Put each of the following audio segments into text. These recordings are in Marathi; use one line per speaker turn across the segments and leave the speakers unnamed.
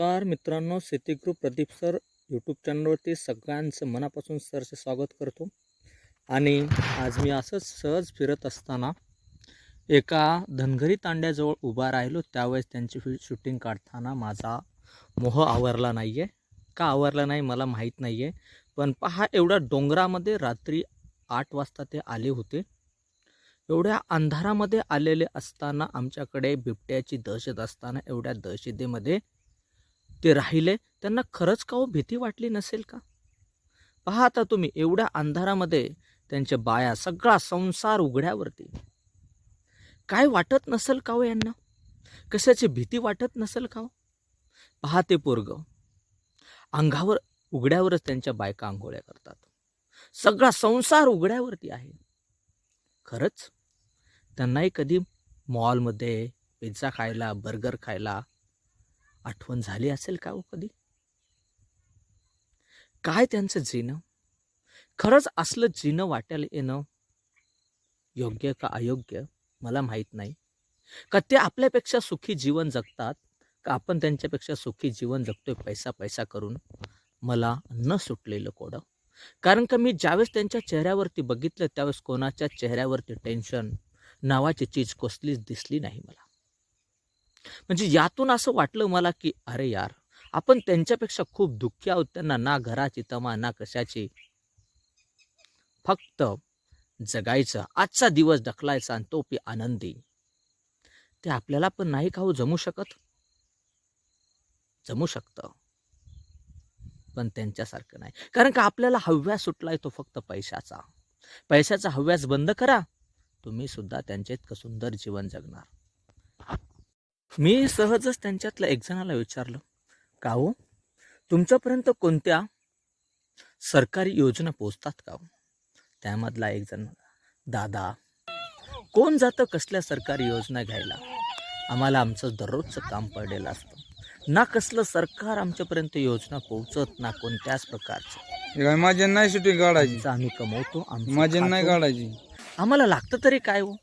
नमस्कार मित्रांनो शेतीगृह प्रदीप सर यूट्यूब चॅनलवरती सगळ्यांचं मनापासून सरचे स्वागत करतो. आणि आज मी असंच सहज फिरत असताना एका धनगरी तांड्याजवळ उभा राहिलो. त्यावेळेस त्यांची शूटिंग काढताना माझा मोह आवरला नाही आहे का आवरला नाही मला माहीत नाही आहे पण पहा एवढ्या डोंगरामध्ये रात्री आठ वाजता ते आले होते. एवढ्या अंधारामध्ये आलेले असताना आमच्याकडे बिबट्याची दहशत असताना एवढ्या दहशतीमध्ये ते राहिले त्यांना खरंच का हो भीती वाटली नसेल का? पहा आता तुम्ही एवढ्या अंधारामध्ये त्यांच्या बाया सगळा संसार उघड्यावरती. काय वाटत नसेल का हो यांना? कशाची भीती वाटत नसेल का हो? पहा ते पोरग. अंगावर उघड्यावरच त्यांच्या बायका आंघोळ्या करतात. सगळा संसार उघड्यावरती आहे. खरंच? त्यांनाही कधी मॉलमध्ये पिझ्झा खायला बर्गर खायला आठवण झाली असेल का हो कधी? काय त्यांचं जिणं? खरंच असलं जिणं वाटायला येणं योग्य का अयोग्य मला माहीत नाही. का ते आपल्यापेक्षा सुखी जीवन जगतात? का आपण त्यांच्यापेक्षा सुखी जीवन जगतोय पैसा पैसा करून? मला न सुटलेलं कोडं. कारण का मी ज्यावेळेस त्यांच्या चेहऱ्यावरती बघितलं त्यावेळेस कोणाच्या चेहऱ्यावरती टेन्शन नावाची चीज कसलीच दिसली नाही मला. म्हणजे यातून असं वाटलं मला की अरे यार आपण त्यांच्यापेक्षा खूप दुःखी आहोत त्यांना ना घराची तमा ना कशाची. फक्त जगायचं आजचा दिवस ढकलायचा आणि तो पी आनंदी. ते आपल्याला पण नाही खाऊ हो जमू शकत? जमू शकतं. पण त्यांच्यासारखं नाही. कारण का आपल्याला हव्यास सुटलाय तो फक्त पैशाचा. पैशाचा हव्यास बंद करा. तुम्ही सुद्धा त्यांच्या इतकं सुंदर जीवन जगणार. मी सहजच त्यांच्यातल्या एक जणाला विचारलं का हो? तुमच्यापर्यंत कोणत्या सरकारी योजना पोचतात का हो? त्यामधला एक जण दादा कोण जातं कसल्या सरकारी योजना घ्यायला? आम्हाला आमचं दररोजचं काम पडलेलं असतं. ना कसलं सरकार आमच्यापर्यंत योजना पोहोचत ना कोणत्याच प्रकारचं.
माझ्या नाही शूटिंग काढायची.
आम्ही कमवतो
माझ्या नाही. काढायची.
आम्हाला लागतं तरी काय हो?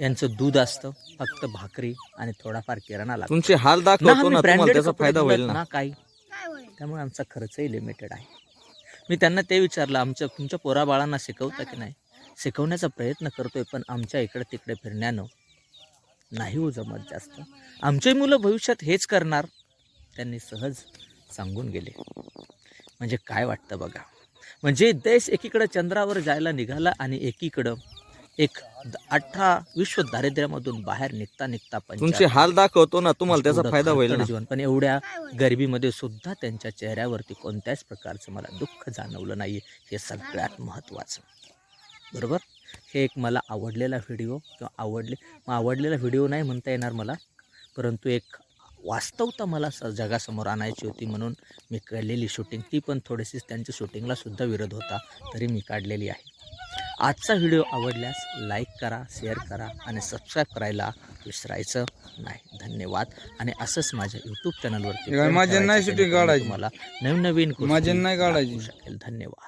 यांचं दूध असतं फक्त भाकरी आणि थोडाफार किराणा लागतो.
तुमचे हाल दाखवतो ना तुम्हाला त्याचा फायदा होईल ना.
काही. त्यामुळे आमचा खर्चही लिमिटेड आहे. मी त्यांना ते विचारलं आमच्या तुमच्या पोराबाळांना शिकवता की नाही? शिकवण्याचा प्रयत्न करतोय पण आमच्या इकडे तिकडे फिरण्यानं नाही हो जमत जास्त. आमची मुलं भविष्यात हेच करणार. त्यांनी सहज सांगून गेले. म्हणजे काय वाटतं बघा? म्हणजे देश एकीकडं चंद्रावर जायला निघाला आणि एकीकडं एक द- अठरा विश्व दारिद्र्यामधून बाहेर निघता निघता
तुमचे
पंचायत
हाल दाखवतो ना तुम्हाला त्याचा फायदा होईल
जीवन. पण एवढ्या गरिबीमध्ये सुद्धा त्यांच्या चेहऱ्यावरती कोणत्याच प्रकारचं मला दुःख जाणवलं नाही हे सगळ्यात महत्त्वाचं. बरोबर? हे एक मला आवडलेला व्हिडिओ किंवा आवडले मग आवडलेला व्हिडिओ नाही म्हणता येणार मला परंतु एक वास्तवता मला स जगासमोर आणायची होती म्हणून मी काढलेली शूटिंग. ती पण थोडीशी त्यांच्या शूटिंगला सुद्धा विरोध होता तरी मी काढलेली आहे. आजचा व्हिडिओ आवडल्यास लाईक करा शेअर करा आणि सबस्क्राईब करायला विसरायचं नाही धन्यवाद आणि असंच माझ्या यूट्यूब चॅनलवरती
माझ्या नाही shooting काढायची.
तुम्हाला नवीन नवीन
माझ्या नाही काढायची.
शकेल धन्यवाद